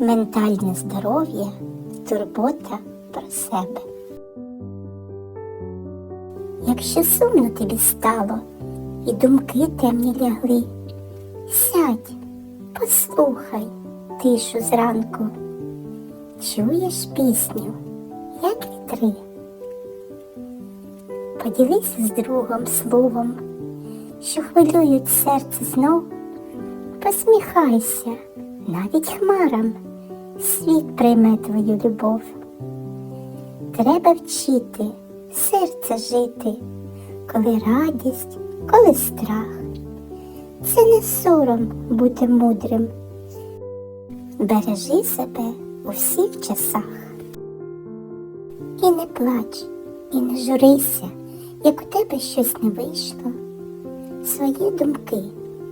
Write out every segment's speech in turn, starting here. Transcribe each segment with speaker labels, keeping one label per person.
Speaker 1: ментальне здоров'я, турбота про себе. Якщо сумно тобі стало і думки темні лягли, сядь, послухай тишу зранку, чуєш пісню, як вітри. Поділися з другом словом, що хвилюють серце знов, посміхайся навіть хмарам, світ прийме твою любов. Треба вчити серце жити, коли радість, коли страх. Це не сором бути мудрим. Бережи себе у всіх часах. І не плач, і не журися, як у тебе щось не вийшло. Свої думки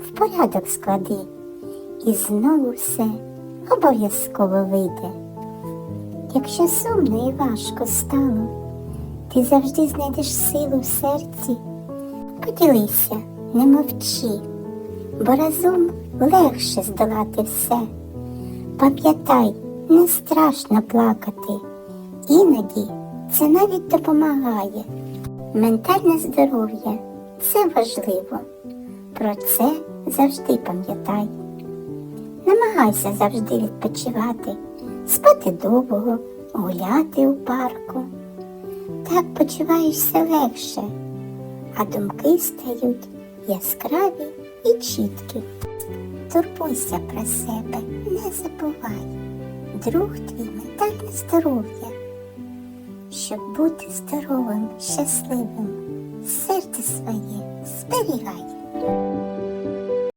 Speaker 1: в порядок склади, і знову все обов'язково вийде. Якщо сумно і важко стало, ти завжди знайдеш силу в серці. Поділися, не мовчи, бо разом легше здолати все. Пам'ятай, не страшно плакати, іноді це навіть допомагає. Ментальне здоров'я це важливо. Про це завжди пам'ятай. Намагайся завжди відпочивати, спати довго, гуляти у парку. Так почуваєшся легше, а думки стають яскраві і чіткі. Турбуйся про себе, не забувай. Друг твій ментальне здоров'я. Щоб бути здоровим, щасливим, серце своє зберігай.